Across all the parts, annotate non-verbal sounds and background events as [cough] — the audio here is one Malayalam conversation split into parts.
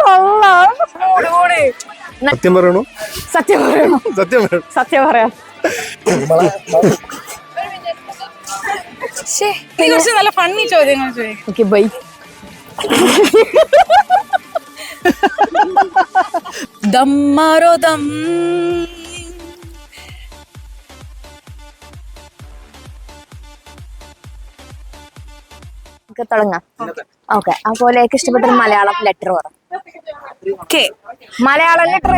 കൊള്ളാം. സത്യം പറയണോ? സത്യം പറയണോ? സത്യം പറയണു? സത്യം പറയാം. നല്ല ഫണ്ണി ചോദ്യങ്ങൾ ചോദിക്കും ഓക്കെ ബൈ. ദമ്മാരോ ദം? നമുക്ക് തുടങ്ങാം. ഓക്കെ. അപ്പോൾ എനിക്ക് ഇഷ്ടപ്പെട്ട മലയാളം ലെറ്റർ പറ. കെ മലയാളം ലെറ്റർ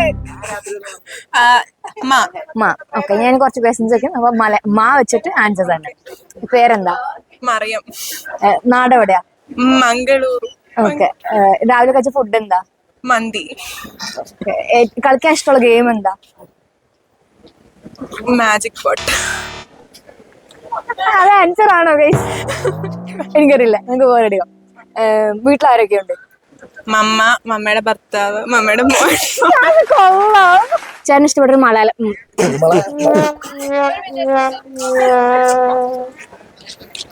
മാ. ഓക്കെ ഞാൻ കുറച്ച് ക്വസ്റ്റ്യൻസ് വെക്കും. അപ്പൊ മല മാ വെച്ചിട്ട് ആൻസർ തന്നെ പേരെന്താ? മറിയം. നാട് എവിടെയാ മംഗളൂർ. ഓക്കെ രാവിലെ കഴിച്ച ഫുഡ് എന്താ? മന്തി. കളിക്കാൻ ഇഷ്ടമുള്ള ഗെയിം എന്താ? മാജിക് ബോട്ട് അത് ആൻസർ ആണോ ഗൈസ് എനിക്കറിയില്ല. നിങ്ങക്ക് പോലെ അടിക്കാം. വീട്ടിലാരൊക്കെയുണ്ട്? മമ്മ മമ്മയുടെ ഭർത്താവ് മമ്മയുടെ മോൻ കൊള്ളാം ചേട്ടൻ ഇഷ്ടപ്പെട്ട ഒരു മലയാളം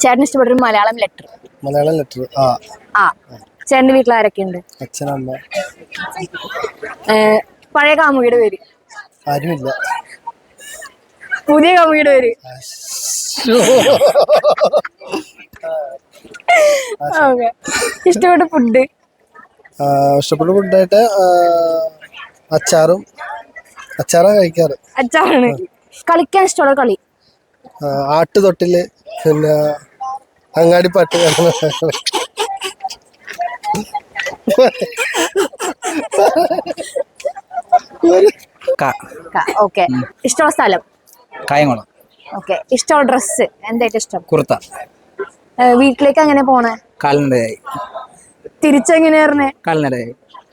ചേട്ടൻ ഇഷ്ടപ്പെട്ട ഒരു മലയാളം ലെറ്റർ മലയാളം ലെറ്റർ ആ. ആ. ചേട്ടന്റെ വീട്ടിൽ ആരൊക്കെയുണ്ട്? അച്ഛനമ്മ ഏ, പഴയ കാമുകിയുടെ പേര്. ആരുമില്ല. പുതിയ കാമുകിയുടെ പേര്. ഓക്കെ. ഇഷ്ടപ്പെട്ട ഫുഡ് ഇഷ്ടപ്പെട്ട ഫുഡായിട്ട് അച്ചാറും അച്ചാറാ കഴിക്കാറ്. അച്ചാറാണ്. കളിക്കാൻ ഇഷ്ടമുള്ള കളി. ആട്ടു തൊട്ടിൽ പിന്നെ അങ്ങാടിപ്പാട്ട് ഓക്കെ. ഇഷ്ടമുള്ള സ്ഥലം? കായംകുളം. ഓക്കെ. ഇഷ്ടമുള്ള ഡ്രസ്സ്? എന്തായിട്ട് ഇഷ്ടം? കുർത്ത. വീട്ടിലേക്ക് എങ്ങനെ പോണേ?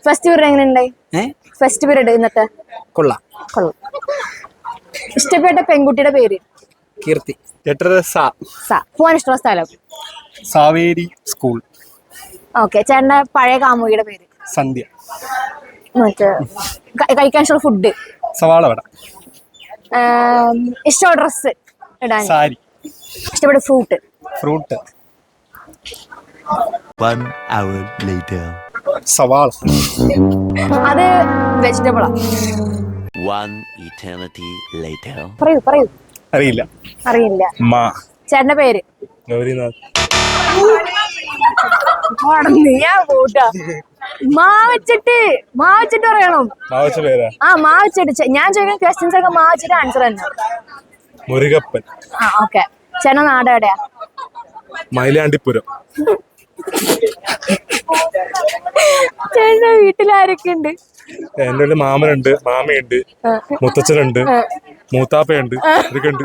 ഫസ്റ്റ് പീരീഡ് എങ്ങനെ ഉണ്ടായി ഏ? ഫസ്റ്റ് പീരീഡ് ഇന്നത്തെ? കൊള്ളാം. കൊള്ളാം. ഇഷ്ടപ്പെട്ട പെൺകുട്ടിയുടെ പേര്? കീർത്തി. ലെറ്റർ സ. സാ. പോവാൻ ഇഷ്ടമുള്ള സ്ഥലം? സാവേരി സ്കൂൾ. ഓക്കെ ചേട്ടന്റെ പഴയ കാമുകിയുടെ പേര്? സന്ധ്യ. മറ്റേ ക- കഴിക്കാൻ ഇഷ്ടമുള്ള ഫുഡ് സവാള വട. ഇഷ്ടമുള്ള ഡ്രസ്സ് ഇടാൻ? സാരി. ഇഷ്ടപ്പെട്ട fruit fruit One hour later. സവാള. അത് വെജിറ്റബിളാ One eternity later. പറയൂ പറയൂ. അറിയില്ല. അറിയില്ല. മാ. ചേട്ടന്റെ പേര്? ഗൗരിനാഥ്. ആണെന്ന് ഞാൻ പോട്ടാ മാ വെച്ചിട്ട് മാ പറയണം. മാവച്ച പേരാ? ആ മാവച്ചിട്ട് ഞാൻ ചോദിക്കുന്ന ക്വസ്റ്റ്യൻസ് ഒക്കെ മാവച്ചിട്ട് ആൻസർ തന്നെ. മുരുകപ്പൻ. ആ ഓക്കെ ചേട്ടൻ നാട് എവിടെയാ? മൈലാണ്ടിപ്പുരം ചേട്ടന്റെ വീട്ടിൽ ആരൊക്കെ ഉണ്ട് എന്റെ വീട്ടിൽ മാമനുണ്ട് മാമയുണ്ട് മുത്തച്ഛനുണ്ട് മൂത്താപ്പയുണ്ട് ഇതൊക്കെ ഉണ്ട്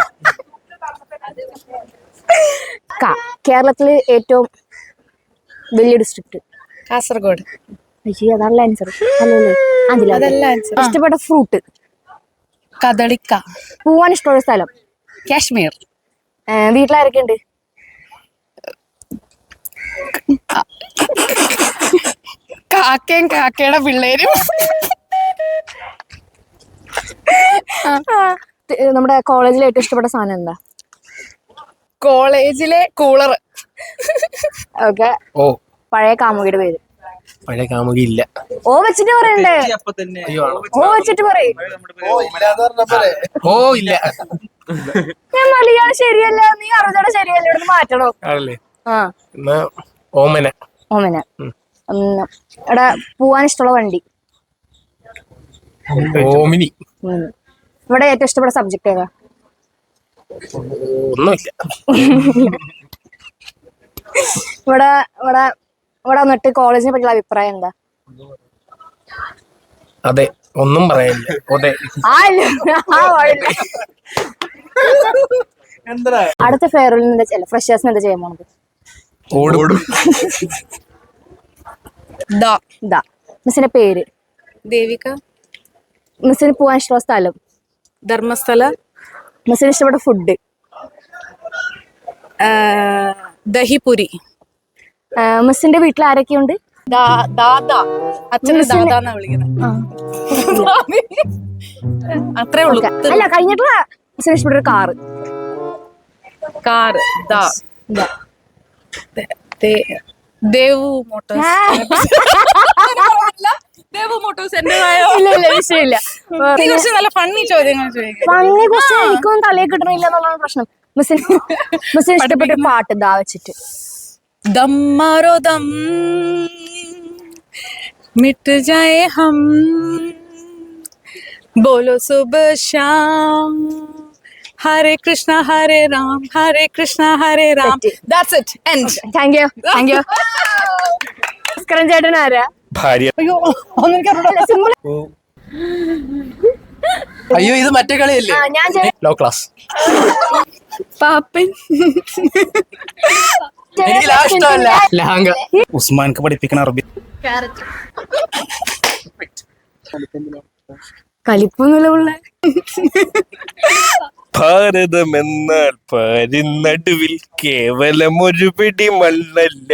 ക കേരളത്തിൽ ഏറ്റവും വലിയ ഡിസ്ട്രിക്ട് കാസർഗോഡ്. അയ്യോ അതല്ല ആൻസർ അല്ലല്ലേ? അതില്ല. ഇഷ്ടപ്പെട്ട ഫ്രൂട്ട് കദളിക്ക. പോവാൻ ഇഷ്ടമുള്ള സ്ഥലം? കാശ്മീർ. ഏ, വീട്ടിലാരൊക്കെ ഉണ്ട് കാക്കയും കാക്കയുടെ പിള്ളേരും. നമ്മുടെ കോളേജിലെ ഏറ്റവും ഇഷ്ടപ്പെട്ട സാധനം എന്താ? കോളേജിലെ കൂളർ. ഓക്കെ. ഓ. പഴയ കാമുകിയുടെ പേര്. പഴയ കാമുകി ഇല്ല. ഓ വെച്ചിട്ട് പറയണ്ടേ? ഓ വെച്ചിട്ട് പറയും. ഓ ഇല്ല. ഞാൻ മലയാളം ശരിയല്ല? നീ അറുപതോടെ ശരിയല്ല? ഇവിടുന്ന് മാറ്റണോ? ഓമന. ഓമന. എടാ പോവാൻ ഇഷ്ടമുള്ള വണ്ടി. ഓമിനി. ഇവിടെ ഏറ്റവും ഇഷ്ടപ്പെട്ട സബ്ജക്ട് ഏതാ? ഒന്നുമില്ല. ഇവിടെ ഇവിടെ ഇവിടെ വന്നിട്ട് കോളേജിനെ പറ്റിയുള്ള അഭിപ്രായം എന്താ? അതെ ഒന്നും പറയാനില്ല. അതെ. അടുത്ത ഫെയറിൽ ഫ്രഷേഴ്സിന് എന്താ ചെയ്യാൻ പോണത്? ഓടും. ദ. മിസ്സിന്റെ പേര്? ദേവിക. മിസ്സിന് പോവാൻ ഇഷ്ടമുള്ള സ്ഥലം? ധർമ്മസ്ഥല. മിസ്സിന് ഇഷ്ടപ്പെട്ട ഫുഡ്? ദഹിപുരി. മിസ്സിന്റെ വീട്ടിൽ ആരൊക്കെയുണ്ട്? അത്രേ ഉള്ളൂ. അല്ല കഴിഞ്ഞിട്ടുള്ള മിസ്സിന് ഇഷ്ടപ്പെട്ട കാറ്. കാറ്. ദാ. ദേവു മോട്ടോസ് ദേവു മോട്ടോഴ്സ് എന്റേതായ? വിഷയമില്ല. നല്ല ഫണ്ണി ചോദ്യങ്ങൾ ചോദിക്കും. ക്വസ്റ്റ്യൻ എനിക്കൊന്നും തലയിൽ കിട്ടണില്ല എന്നുള്ളതാണ് പ്രശ്നം. മിസ്സിന് മിസ്സിന് ഇഷ്ടപ്പെട്ട പാട്ട് ദാ വെച്ചിട്ട്. ദം ദം. മിട്ട് ജായേ ഹം ബോലോ സുബ ശ്യാം ഹരേ കൃഷ്ണ ഹരേ രാം ഹരേ കൃഷ്ണ ഹരേ Ram that's it end thank you thank you Bhaskaran ചേട്ടൻ ആരാ? ഭാര്യ. അയ്യോ സിമ്പിൾ അയ്യോ ഇത് മറ്റേ കളിയല്ലേ? ഞാൻ ചെ- ലോ ക്ലാസ്. പാപ്പൻ. എനിക്ക് ലാഷ്ടമല്ല ലഹങ്ക. ഉസ്മാൻക്ക് പഠിപ്പിക്കണ അറബി. കലിപ്പൊന്നുമില്ല പിള്ളേ. [laughs] ഭാരതം എന്നാൽ പാരിനടുവിൽ കേവലം ഒരു പിടി മണ്ണല്ല